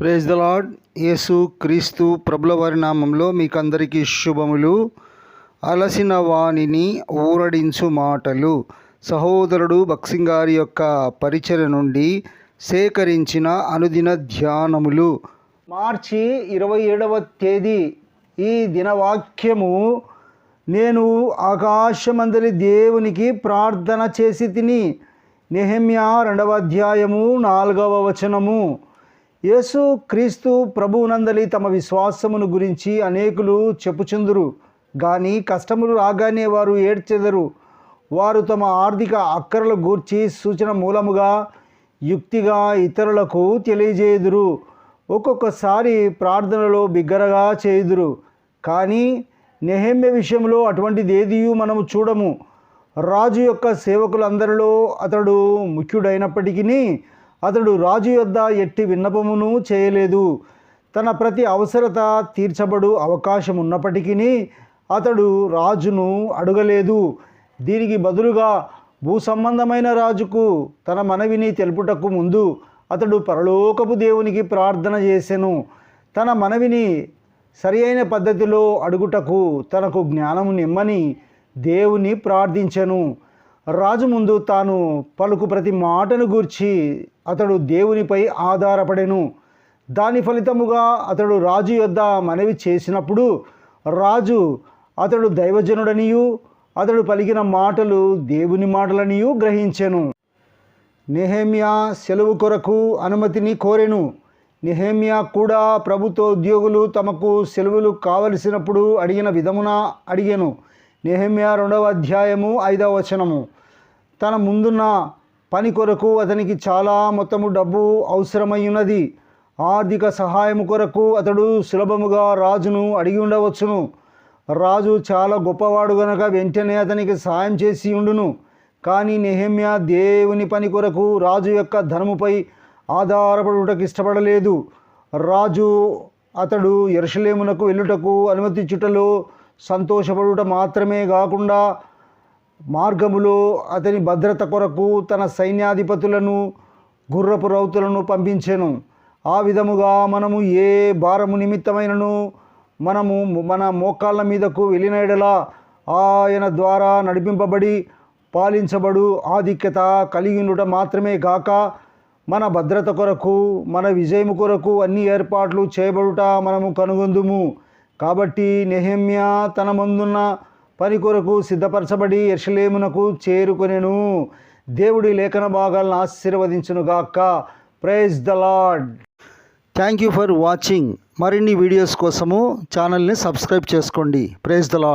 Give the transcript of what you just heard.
Praise the lord యేసు క్రీస్తు ప్రభుల వారి నామంలో మీకు అందరికీ శుభములు. అలసిన వాణిని ఊరడించు మాటలు. సహోదరుడు బక్సింగ్ గారి యొక్క పరిచయ నుండి సేకరించిన అనుదిన ధ్యానములు. మార్చి ఇరవై ఏడవ తేదీ ఈ దినవాక్యము. నేను ఆకాశమందరి దేవునికి ప్రార్థన చేసి తిని. నెహమ్యా రెండవ అధ్యాయము నాలుగవ వచనము. యేసు క్రీస్తు ప్రభువునందలి తమ విశ్వాసమును గురించి అనేకులు చెప్పుచుందురు. కానీ కష్టములు రాగానే వారు ఏడ్చెదరు. వారు తమ ఆర్థిక అక్కరల గూర్చి సూచన మూలముగా యుక్తిగా ఇతరులకు తెలియజేయుదురు. ఒక్కొక్కసారి ప్రార్థనలో బిగ్గరగా చేయుదురు. కానీ నెహమ్య విషయంలో అటువంటిది ఏదియూ మనము చూడము. రాజు యొక్క సేవకులందరిలో అతడు ముఖ్యుడైనప్పటికీ అతడు రాజు యొద్ద ఎట్టి విన్నపమును చేయలేదు. తన ప్రతి అవసరత తీర్చబడు అవకాశం ఉన్నప్పటికీ అతడు రాజును అడగలేదు. దీనికి బదులుగా భూ సంబంధమైన రాజుకు తన మనవిని తెలుపుటకు ముందు అతడు పరలోకపు దేవునికి ప్రార్థన చేసెను. తన మనవిని సరియైన పద్ధతిలో అడుగుటకు తనకు జ్ఞానము నిమ్మని దేవుని ప్రార్థించెను. రాజు ముందు తాను పలుకు ప్రతి మాటను గూర్చి అతడు దేవునిపై ఆధారపడెను. దాని ఫలితముగా అతడు రాజు యొద్ద మనవి చేసినప్పుడు రాజు అతడు దైవజనుడనియు అతడు పలికిన మాటలు దేవుని మాటలనియు గ్రహించెను. నెహేమియా సెలవు కొరకు అనుమతిని కోరెను. నెహేమియా కూడా ప్రభుత్వ ఉద్యోగులు తమకు సెలవులు కావలసినప్పుడు అడిగిన విధమున అడిగాను. నెహేమియా రెండవ అధ్యాయము ఐదవ వచనము. తన ముందున్న పని కొరకు అతనికి చాలా మొత్తము డబ్బు అవసరమై ఉన్నది ఆర్థిక సహాయం కొరకు అతడు సులభముగా రాజును అడిగి ఉండవచ్చును. రాజు చాలా గొప్పవాడు గనక వెంటనే అతనికి సాయం చేసి ఉండును. కానీ నెహమ్యా దేవుని పని కొరకు రాజు యొక్క ధనముపై ఆధారపడుటకు ఇష్టపడలేదు. రాజు అతడు ఎరుషలేమునకు వెళ్ళుటకు అనుమతించుటలో సంతోషపడుట మాత్రమే కాకుండా మార్గములో అతని భద్రత కొరకు తన సైన్యాధిపతులను గుర్రపు రౌతులను పంపించెను. ఆ విధముగా మనము ఏ భారము నిమిత్తమైనను మనము మన మోకాళ్ళ మీదకు వెళ్ళినడలా ఆయన ద్వారా నడిపింపబడి పాలించబడు ఆధిక్యత కలిగి మాత్రమే కాక మన భద్రత కొరకు మన విజయము కొరకు అన్ని ఏర్పాట్లు చేయబడుట మనము కనుగొందుము. కాబట్టి నెహమ్య తన ముందున్న పని కొరకు సిద్ధపరచబడి ఎర్షలేమునకు చేరుకొనెను. దేవుడి లేఖన భాగాలను ఆశీర్వదించునుగాక praise the lord thank you for watching మరిన్ని వీడియోస్ కోసము ఛానల్ని సబ్స్క్రైబ్ చేసుకోండి. Praise the lord